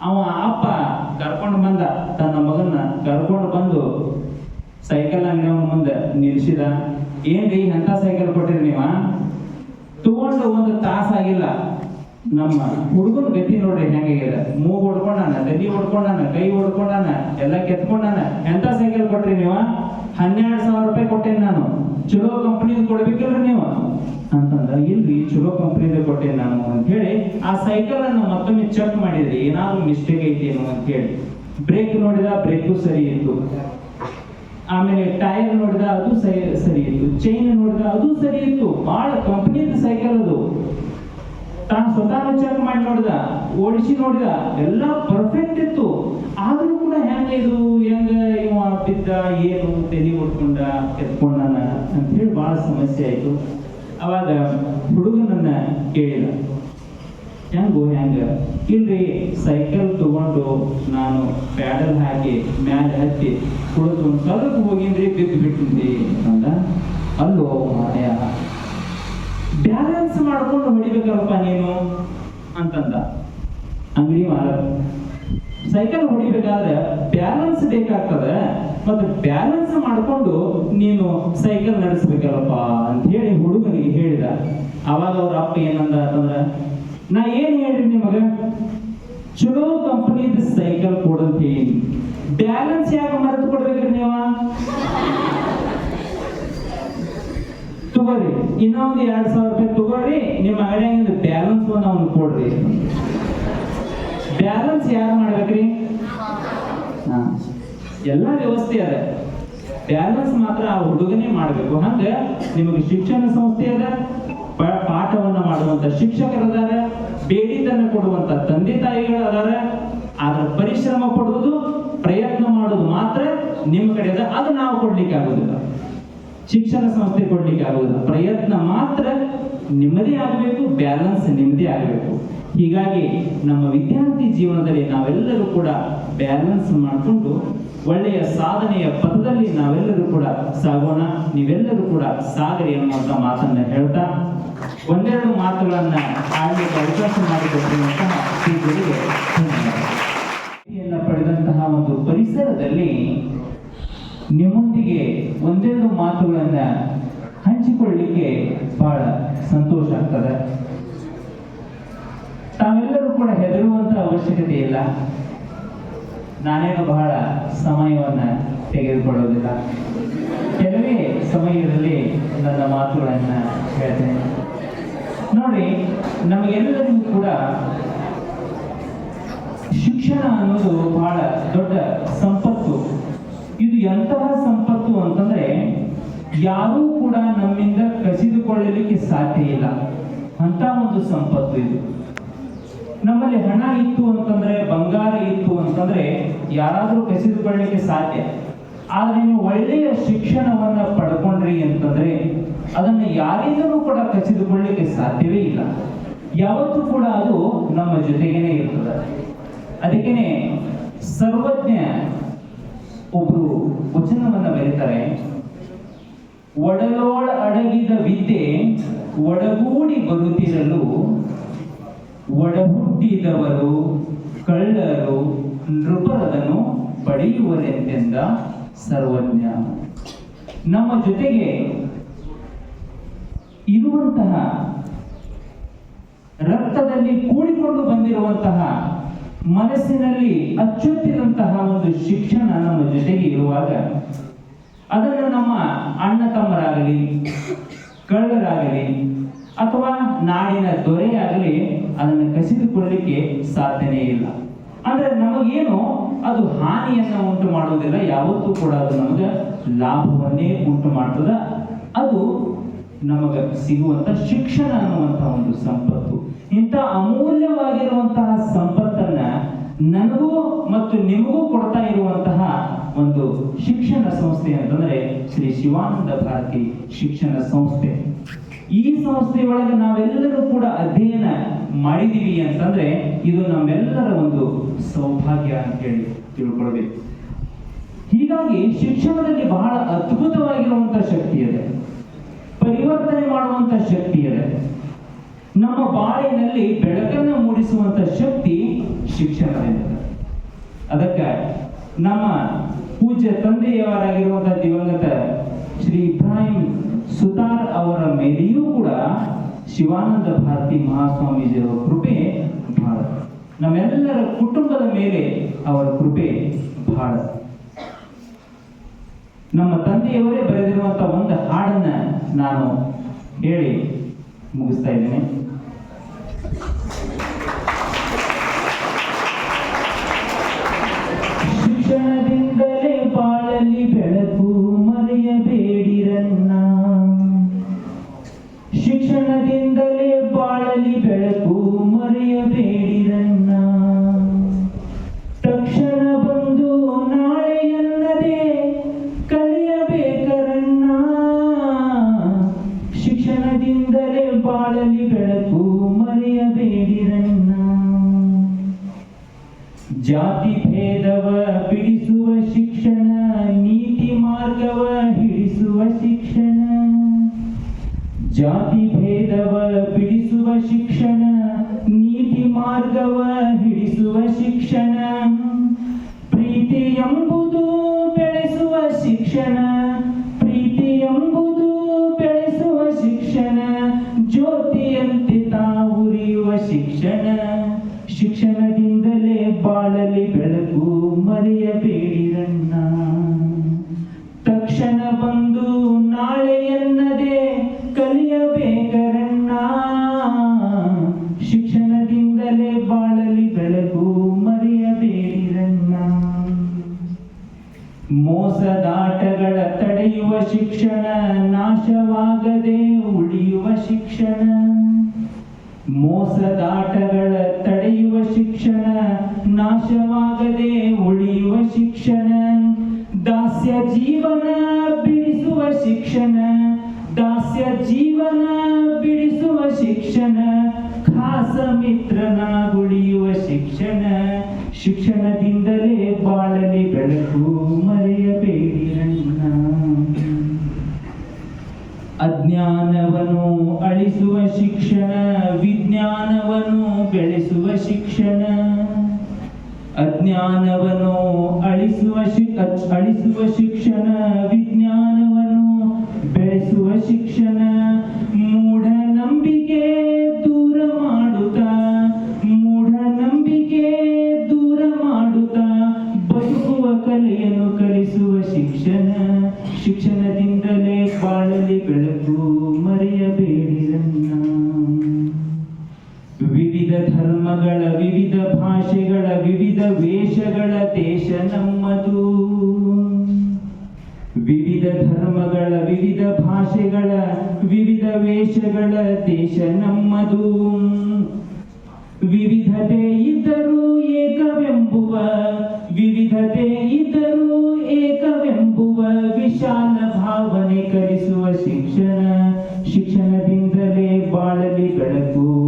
ಅವ ಅಪ್ಪ ಕರ್ಕೊಂಡು ಬಂದ, ತನ್ನ ಮಗನ್ನ ಕರ್ಕೊಂಡು ಬಂದು ಸೈಕಲ್ ಅಂಗಡಿಯವನ ಮುಂದೆ ನಿಲ್ಸಿದ. ಏನ್ರಿ ಎಂತ ಸೈಕಲ್ ಕೊಟ್ಟಿರಿ ನೀವ? ತಗೊಂಡು ಒಂದು ತಾಸಾಗಿಲ್ಲ. ನಮ್ಮ ಹುಡುಗನ ಗತಿ ನೋಡ್ರಿ ಹೆಂಗಾಗಿದೆ ಮೂಗ್ ಹೊಡ್ಕೊಂಡಾನ ನದಿ ಹೊಡ್ಕೊಂಡಾನ, ಕೈ ಹೊಡ್ಕೊಂಡಾನ, ಎಲ್ಲ ಕೆತ್ಕೊಂಡಾನ. ಎಂತ ಸೈಕಲ್ ಕೊಟ್ರಿ ನೀವ? ಹನ್ನೆರಡು ಸಾವಿರ ರೂಪಾಯಿ ಕೊಟ್ಟೇನಿ ನಾನು. ಚಲೋ ಕಂಪನಿ ಕೊಡ್ಬೇಕಲ್ರಿ ನೀವು? ಅಂತಂದ, ಇಲ್ರಿ, ಚಲೋ ಕಂಪನಿದ ಕೊಟ್ಟೇನಿ ನಾನು ಅಂತ ಹೇಳಿ ಆ ಸೈಕಲ್ ಅನ್ನ ಮತ್ತೊಮ್ಮೆ ಚೆಕ್ ಮಾಡಿದ್ರಿ. ಏನಾದ್ರು ಮಿಸ್ಟೇಕ್ ಐತೇನು ಅಂತ ಹೇಳಿ. ಬ್ರೇಕ್ ನೋಡಿದ ಬ್ರೇಕು ಸರಿ ಇತ್ತು. ಆಮೇಲೆ ಟೈರ್ ನೋಡಿದ ಅದು ಸರಿ ಇತ್ತು. ಚೈನ್ ನೋಡಿದ ಅದು ಸರಿ ಇತ್ತು. ಬಹಳ ಕಂಪನಿದ ಸೈಕಲ್ ಅದು. ತಾನು ಸ್ವತಃ ವಿಚಾರ ಮಾಡಿ ನೋಡಿದ, ಓಡಿಸಿ ನೋಡಿದ, ಎಲ್ಲ ಪರ್ಫೆಕ್ಟ್ ಇತ್ತು. ಆದರೂ ಕೂಡ ಹೆಂಗ ಇದು, ಹೆಂಗ ಇವ ಬಿದ್ದ, ಏನು ತಲೆ ಹೊಡ್ಕೊಂಡ ಎತ್ಕೊಂಡನ ಅಂತ ಹೇಳಿ ಬಹಳ ಸಮಸ್ಯೆ ಆಯ್ತು. ಅವಾಗ ಹುಡುಗನನ್ನ ಕೇಳಿದ, ಹೆಂಗು, ಹೆಂಗ? ಇಲ್ರಿ ಸೈಕಲ್ ತಗೊಂಡು ನಾನು ಪ್ಯಾಡಲ್ ಹಾಕಿ ಮ್ಯಾಲೆ ಹತ್ತಿ ಕುಳಿತು ಸ್ವಲ್ಪ ಹೋಗಿನ್ರಿ, ಬಿದ್ದು ಬಿಟ್ಟಿದ್ರಿ ಅಂದ. ಅಲ್ಲೋ ಮಾಯ ಬ್ಯಾಲೆನ್ಸ್ ಮಾಡ್ಕೊಂಡು ಹೊಡಿಬೇಕಲ್ಲಪ್ಪ ನೀನು? ಅಂತಂದ. ಅಂಗಡಿ ಮಾರ ಸೈಕಲ್ ಹೊಡಿಬೇಕಾದ್ರೆ ಬ್ಯಾಲೆನ್ಸ್ ಬೇಕಾಗ್ತದೆ, ಮತ್ತೆ ಬ್ಯಾಲೆನ್ಸ್ ಮಾಡಿಕೊಂಡು ನೀನು ಸೈಕಲ್ ನಡೆಸ್ಬೇಕಲ್ಲಪ್ಪ ಅಂತ ಹೇಳಿ ಹುಡುಗನಿಗೆ ಹೇಳಿದ. ಅವಾಗ ಅವ್ರ ಅಪ್ಪ ಏನಂದ ಅಂತಂದ್ರೆ, ನಾ ಏನು ಹೇಳಿ ನಿಮಗೆ? ಚಲೋ ಕಂಪನಿದ ಸೈಕಲ್ ಕೊಡಂತೀನಿ ಬ್ಯಾಲೆನ್ಸ್ ಯಾಕೆ ಮರೆತು ಕೊಡ್ಬೇಕ್ರಿ ನೀವ? ತಗೋರಿ ಇನ್ನೊಂದು ಎರಡ್ ಸಾವಿರ ರೂಪಾಯಿ ತಗೋರಿ ನಿಮ್ಮ ಅಂಗಡಿಯಾಗಿಂದ ಬ್ಯಾಲೆನ್ಸ್ ಒಂದು ಅವ್ನು ಕೊಡ್ರಿ. ಬ್ಯಾಲೆನ್ಸ್ ಯಾರು ಮಾಡ್ಬೇಕ್ರಿ. ಎಲ್ಲ ವ್ಯವಸ್ಥೆ ಅದ. ಬ್ಯಾಲೆನ್ಸ್ ಮಾತ್ರ ಆ ಹುಡುಗನೇ ಮಾಡಬೇಕು. ಹಂಗ ನಿಮಗೆ ಶಿಕ್ಷಣ ಸಂಸ್ಥೆ ಅದ. ಪಾಠವನ್ನ ಮಾಡುವಂತ ಶಿಕ್ಷಕರು ಅದಾರ. ಬೇಡಿತನ ಕೊಡುವಂತ ತಂದೆ ತಾಯಿಗಳು ಅದಾರ. ಆದ್ರ ಪರಿಶ್ರಮ ಪಡುವುದು, ಪ್ರಯತ್ನ ಮಾಡೋದು ಮಾತ್ರ ನಿಮ್ಮ ಕಡೆ ಅದ. ಅದು ನಾವು ಕೊಡ್ಲಿಕ್ಕೆ ಆಗುದಿಲ್ಲ ಶಿಕ್ಷಣ ಸಂಸ್ಥೆ ಕೊಡ್ಲಿಕ್ಕೆ ನಿಮ್ಮದೇ ಆಗಬೇಕು ಬ್ಯಾಲೆನ್ಸ್ ನಿಮ್ಮದೇ ಆಗಬೇಕು ಹೀಗಾಗಿ ನಮ್ಮ ವಿದ್ಯಾರ್ಥಿ ಜೀವನದಲ್ಲಿ ನಾವೆಲ್ಲರೂ ಕೂಡ ಬ್ಯಾಲೆನ್ಸ್ ಮಾಡಿಕೊಂಡು ಒಳ್ಳೆಯ ಸಾಧನೆಯ ಪಥದಲ್ಲಿ ನಾವೆಲ್ಲರೂ ಕೂಡ ಸಾಗೋಣ ನೀವೆಲ್ಲರೂ ಕೂಡ ಸಾಗರಿ ಅನ್ನುವಂಥ ಮಾತನ್ನ ಹೇಳ್ತಾ ಒಂದೆರಡು ಮಾತುಗಳನ್ನ ಆಡಲಿಕ್ಕೆ ಅವಕಾಶ ಮಾಡಿಕೊಟ್ಟಿರುವಂತಹ ಶ್ರೀಗಳಿಗೆ. ಪಡೆದಂತಹ ಒಂದು ಪರಿಸರದಲ್ಲಿ ನಿಮ್ಮೊಂದಿಗೆ ಒಂದೆರಡು ಮಾತುಗಳನ್ನ ಹಂಚಿಕೊಳ್ಳಿಕ್ಕೆ ಬಹಳ ಸಂತೋಷ ಆಗ್ತದೆ. ತಾವೆಲ್ಲರೂ ಕೂಡ ಹೆದರುವಂತ ಅವಶ್ಯಕತೆ ಇಲ್ಲ. ನಾನೇನು ಬಹಳ ಸಮಯವನ್ನ ತೆಗೆದುಕೊಳ್ಳೋದಿಲ್ಲ. ಕೆಲವೇ ಸಮಯದಲ್ಲಿ ನನ್ನ ಮಾತುಗಳನ್ನ ಹೇಳ್ತೇನೆ. ನೋಡಿ, ನಮಗೆಲ್ಲರಿಗೂ ಕೂಡ ಶಿಕ್ಷಣ ಅನ್ನೋದು ಬಹಳ ದೊಡ್ಡ ಸಂಪತ್ತು. ಇದು ಎಂತಹ ಸಂಪತ್ತು ಅಂತಂದ್ರೆ ಯಾರೂ ಕೂಡ ನಮ್ಮಿಂದ ಕಸಿದುಕೊಳ್ಳಲಿಕ್ಕೆ ಸಾಧ್ಯ ಇಲ್ಲ. ಅಂತ ಒಂದು ಸಂಪತ್ತು ಇದು. ನಮ್ಮಲ್ಲಿ ಹಣ ಇತ್ತು ಅಂತಂದ್ರೆ, ಬಂಗಾರ ಇತ್ತು ಅಂತಂದ್ರೆ ಯಾರಾದರೂ ಕಸಿದುಕೊಳ್ಳಲಿಕ್ಕೆ ಸಾಧ್ಯ. ಆದ್ರೆ ನೀವು ಒಳ್ಳೆಯ ಶಿಕ್ಷಣವನ್ನ ಪಡ್ಕೊಂಡ್ರಿ ಅಂತಂದ್ರೆ ಅದನ್ನು ಯಾರಿಂದಲೂ ಕೂಡ ಕಸಿದುಕೊಳ್ಳಲಿಕ್ಕೆ ಸಾಧ್ಯವೇ ಇಲ್ಲ. ಯಾವತ್ತೂ ಕೂಡ ಅದು ನಮ್ಮ ಜೊತೆಗೇನೆ ಇರ್ತದೆ. ಅದಕ್ಕೇನೆ ಸರ್ವಜ್ಞ ಒಬ್ರು ವಚನವನ್ನ ಬರೀತಾರೆ. ಒಡಲೋಳ ಅಡಗಿದ ವಿದ್ಯೆ ಒಡಗೂಡಿ ಬರುತ್ತಿರಲು, ಒಡಹುಟ್ಟಿದವರು ಕಳ್ಳರು ನೃಪರದನ್ನು ಪಡೆಯುವರೆಂತೆಂದ ಸರ್ವಜ್ಞ. ನಮ್ಮ ಜೊತೆಗೆ ಇರುವಂತಹ ರಕ್ತದಲ್ಲಿ ಕೂಡಿಕೊಂಡು ಬಂದಿರುವಂತಹ ಮನಸ್ಸಿನಲ್ಲಿ ಅಚ್ಚೊತ್ತಿದಂತಹ ಒಂದು ಶಿಕ್ಷಣ ನಮ್ಮ ಜೊತೆಗೆ ಇರುವಾಗ ಅದನ್ನು ನಮ್ಮ ಅಣ್ಣ ತಮ್ಮರಾಗಲಿ, ಕಳ್ಳರಾಗಲಿ, ಅಥವಾ ನಾಡಿನ ದೊರೆಯಾಗಲಿ ಅದನ್ನು ಕಸಿದುಕೊಳ್ಳಲಿಕ್ಕೆ ಸಾಧ್ಯನೇ ಇಲ್ಲ. ಅಂದ್ರೆ ನಮಗೇನು ಅದು ಹಾನಿಯನ್ನು ಉಂಟು ಮಾಡುವುದಿಲ್ಲ, ಯಾವತ್ತೂ ಕೂಡ ಅದು ನಮಗೆ ಲಾಭವನ್ನೇ ಉಂಟು ಮಾಡ್ತದ. ಅದು ನಮಗೆ ಸಿಗುವಂತ ಶಿಕ್ಷಣ ಅನ್ನುವಂತಹ ಒಂದು ಸಂಪತ್ತು. ಇಂಥ ಅಮೂಲ್ಯವಾಗಿರುವಂತಹ ಸಂಪತ್ತನ್ನ ನನಗೂ ಮತ್ತು ನಿಮಗೂ ಕೊಡ್ತಾ ಇರುವಂತಹ ಒಂದು ಶಿಕ್ಷಣ ಸಂಸ್ಥೆ ಅಂತಂದ್ರೆ ಶ್ರೀ ಶಿವಾನಂದ ಭಾರತಿ ಶಿಕ್ಷಣ ಸಂಸ್ಥೆ. ಈ ಸಂಸ್ಥೆಯೊಳಗೆ ನಾವೆಲ್ಲರೂ ಕೂಡ ಅಧ್ಯಯನ ಮಾಡಿದೀವಿ ಅಂತಂದ್ರೆ ಇದು ನಮ್ಮೆಲ್ಲರ ಒಂದು ಸೌಭಾಗ್ಯ ಅಂತ ಹೇಳಿ ತಿಳ್ಕೊಳ್ಬೇಕು. ಹೀಗಾಗಿ ಶಿಕ್ಷಣದಲ್ಲಿ ಬಹಳ ಅದ್ಭುತವಾಗಿರುವಂತ ಶಕ್ತಿ ಇದೆ. ಪರಿವರ್ತನೆ ಮಾಡುವಂತ ಶಕ್ತಿ ಇದೆ. ನಮ್ಮ ಬಾಳಿನಲ್ಲಿ ಬೆಳಕನ್ನು ಮೂಡಿಸುವಂತ ಶಕ್ತಿ ಶಿಕ್ಷಣದಿಂದ ಅದಕ್ಕೆ ನಮ್ಮ ಪೂಜ್ಯ ತಂದೆಯವರಾಗಿರುವಂತಹ ದಿವಂಗತ ಶ್ರೀ ಇಬ್ರಾಹಿಂ ಸುತಾರ್ ಅವರ ಮೇಲೆಯೂ ಕೂಡ ಶಿವಾನಂದ ಭಾರತಿ ಮಹಾಸ್ವಾಮೀಜಿಯವರ ಕೃಪೆ ಬಹಳ ನಮ್ಮೆಲ್ಲರ ಕುಟುಂಬದ ಮೇಲೆ ಅವರ ಕೃಪೆ ಬಹಳ ನಮ್ಮ ತಂದೆಯವರೇ ಬರೆದಿರುವಂತ ಒಂದು ಹಾಡನ್ನ ನಾನು ಹೇಳಿ ಮುಗಿಸ್ತಾ ಇದ್ದೇನೆ. ಮರೆಯಬೇಡಿರಣ್ಣ ತಕ್ಷಣ ಬಂದು ನಾಳೆ ಎನ್ನದೆ ಕಲಿಯಬೇಕರಣ್ಣ ಶಿಕ್ಷಣದಿಂದಲೇ ಬಾಳಲಿ ಬೆಳಗು ಮರೆಯಬೇಡಿರಣ್ಣ ಮೋಸದಾಟಗಳ ತಡೆಯುವ ಶಿಕ್ಷಣ, ನಾಶವಾಗದೆ ಉಳಿಯುವ ಶಿಕ್ಷಣ. ಮೋಸದಾಟಗಳ ಜೀವನ ಬಿಡಿಸುವ ಶಿಕ್ಷಣ, ದಾಸ್ಯ ಜೀವನ ಬಿಡಿಸುವ ಶಿಕ್ಷಣ, ಖಾಸ ಮಿತ್ರನ ಮಿತ್ರನಾಗುಳಿಯುವ ಶಿಕ್ಷಣ, ಶಿಕ್ಷಣದಿಂದಲೇ ಬಾಳಲಿ ಬೆಳಕು ಮರೆಯಬೇಡಿರಣ್ಣ ಅಜ್ಞಾನವನ್ನು ಅಳಿಸುವ ಶಿಕ್ಷಣ ವಿಜ್ಞಾನವನ್ನು ಬೆಳೆಸುವ ಶಿಕ್ಷಣ. ಅಜ್ಞಾನವನ್ನು ಅಳಿಸುವ ಅಳಿಸುವ ಶಿಕ್ಷಣ ವಿಜ್ಞಾನವನ್ನು ಬೆಳೆಸುವ ಶಿಕ್ಷಣ. ವೇಷಗಳ ದೇಶ ನಮ್ಮದು. ವಿವಿಧತೆ ಇದ್ದರೂ ಏಕವೆಂಬುವ, ವಿವಿಧತೆ ಇದ್ದರೂ ಏಕವೆಂಬುವ ವಿಶಾಲ ಭಾವನೆ ಕಲಿಸುವ ಶಿಕ್ಷಣ, ಶಿಕ್ಷಣದಿಂದಲೇ ಬಾಳಲಿ ಬೆಳಕು.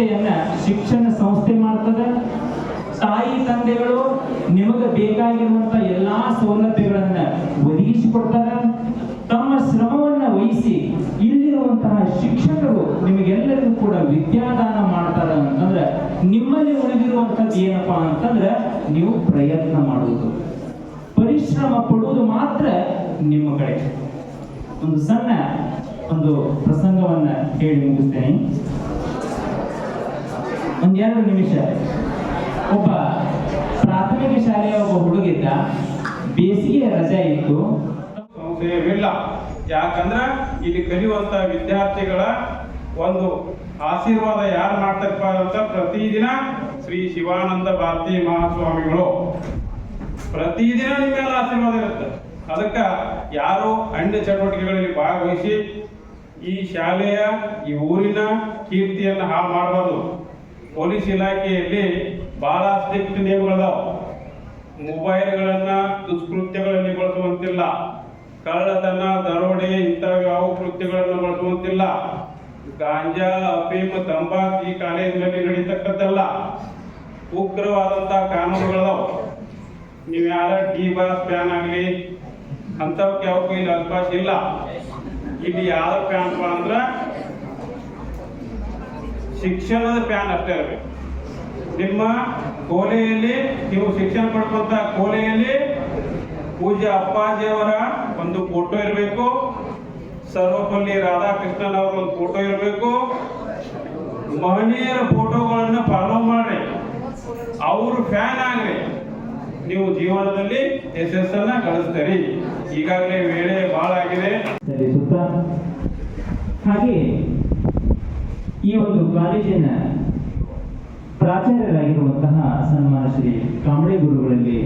ವ್ಯವಸ್ಥೆಯನ್ನ ಶಿಕ್ಷಣ ಸಂಸ್ಥೆ ಮಾಡ್ತದೆ. ತಾಯಿ, ತಂದೆಗಳು ನಿಮಗೆ ಬೇಕಾಗಿರುವಂತ ಎಲ್ಲಾ ಸೌಲಭ್ಯಗಳನ್ನ ಒದಗಿಸಿಕೊಡ್ತಾರೆ ತಮ್ಮ ಶ್ರಮವನ್ನ ವಹಿಸಿ ಇಲ್ಲಿರುವಂತಹ ಶಿಕ್ಷಕರು ನಿಮಗೆಲ್ಲರಿಗೂ ಕೂಡ ವಿದ್ಯಾದಾನ ಮಾಡ್ತಾರ ಅಂತಂದ್ರೆ ನಿಮ್ಮಲ್ಲಿ ಉಳಿದಿರುವಂತದ್ದು ಏನಪ್ಪಾ ಅಂತಂದ್ರೆ ನೀವು ಪ್ರಯತ್ನ ಮಾಡುವುದು. ಪರಿಶ್ರಮ ಪಡುವುದು ಮಾತ್ರ ನಿಮ್ಮ ಕಡೆ. ಒಂದು ಸಣ್ಣ ಒಂದು ಪ್ರಸಂಗವನ್ನ ಹೇಳಿ ಮುಗಿಸ್ತೇನೆ. ಒಂದೆರಡು ನಿಮಿಷ. ಒಬ್ಬ ಪ್ರಾಥಮಿಕ ಶಾಲೆಯ ಒಬ್ಬ ಹುಡುಗಿದ್ದ ಬೇಸಿಗೆ ರಜೆ ಇತ್ತು. ಸಂಶಯವಿಲ್ಲ. ಯಾಕಂದ್ರೆ ಇಲ್ಲಿ ಕಲಿಯುವಂತ ವಿದ್ಯಾರ್ಥಿಗಳ ಒಂದು ಆಶೀರ್ವಾದ ಯಾರು ಮಾಡ್ತಾರಪ್ಪ ಅಂತ ಪ್ರತಿದಿನ ಶ್ರೀ ಶಿವಾನಂದ ಭಾರತಿ ಮಹಾಸ್ವಾಮಿಗಳು. ಪ್ರತಿದಿನ ನಿಮ್ಮೆಲ್ಲ ಆಶೀರ್ವಾದ ಇರುತ್ತೆ. ಅದಕ್ಕೆ ಯಾರು ಅಣ್ಣ ಚಟುವಟಿಕೆಗಳಲ್ಲಿ ಭಾಗವಹಿಸಿ ಈ ಶಾಲೆಯ, ಈ ಊರಿನ ಕೀರ್ತಿಯನ್ನು ಹಾಳು ಮಾಡಬಾರ್ದು. ಪೊಲೀಸ್ ಇಲಾಖೆಯಲ್ಲಿ ಬಹಳ ಸ್ಟ್ರಿಕ್ಟ್ ನಿಯಮಗಳದಾವ. ಮೊಬೈಲ್ಗಳನ್ನ ದುಷ್ಕೃತ್ಯಗಳಲ್ಲಿ ಬಳಸುವಂತಿಲ್ಲ. ಕಳ್ಳತನ, ದರೋಡೆ ಇಂತಹ ಯಾವ ಕೃತ್ಯಗಳನ್ನು ಬಳಸುವಂತಿಲ್ಲ. ಗಾಂಜಾ, ಅಫೀಮ್, ತಂಬಾಕು ಈ ಕಾಲೇಜಿನಲ್ಲಿ ನಡೀತಕ್ಕದ್ದಲ್ಲ ಉಗ್ರವಾದಂಥ ಕಾನೂನುಗಳದಾವ. ನೀವು ಯಾರ ಡಿ ಬಾಸ್ ಪ್ಯಾನ್ ಆಗಲಿ ಅಂಥವಕ್ಕೆ ಯಾವಕ್ಕೂ ಇಲ್ಲಿ ಅವಕಾಶ ಇಲ್ಲ. ಇಲ್ಲಿ ಯಾವ ಪ್ಯಾನ್ ಅಂದ್ರೆ ಶಿಕ್ಷಣದ ಪ್ಯಾನ್ ಅಷ್ಟೇ ಇರಬೇಕು ನಿಮ್ಮ ಕೋಲೆಯಲ್ಲಿ, ನೀವು ಶಿಕ್ಷಣ ಪಡ್ಕೊಂತ ಕೋಲೆಯಲ್ಲಿ ಪೂಜ್ಯ ಅಪ್ಪಾಜಿಯವರ ಒಂದು ಫೋಟೋ ಇರಬೇಕು. ಸರ್ವಪಲ್ಲಿ ರಾಧಾಕೃಷ್ಣನ್ ಅವರ ಒಂದು ಫೋಟೋ ಇರಬೇಕು. ಮಹನೀಯರ ಫೋಟೋಗಳನ್ನು ಫಾಲೋ ಮಾಡ್ರಿ. ಅವರು ಫ್ಯಾನ್ ಆಗ್ರಿ. ನೀವು ಜೀವನದಲ್ಲಿ ಯಶಸ್ಸನ್ನ ಗಳಿಸ್ತೀರಿ. ಈಗಾಗಲೇ ವೇಳೆ ಬಹಳ ಆಗಿದೆ. ಹಾಗೆ ಈ ಒಂದು ಕಾಲೇಜಿನ ಪ್ರಾಚಾರ್ಯರಾಗಿರುವಂತಹ ಸನ್ಮಾನ ಶ್ರೀ ಕಾಂಬಳೆ ಗುರುಗಳಲ್ಲಿ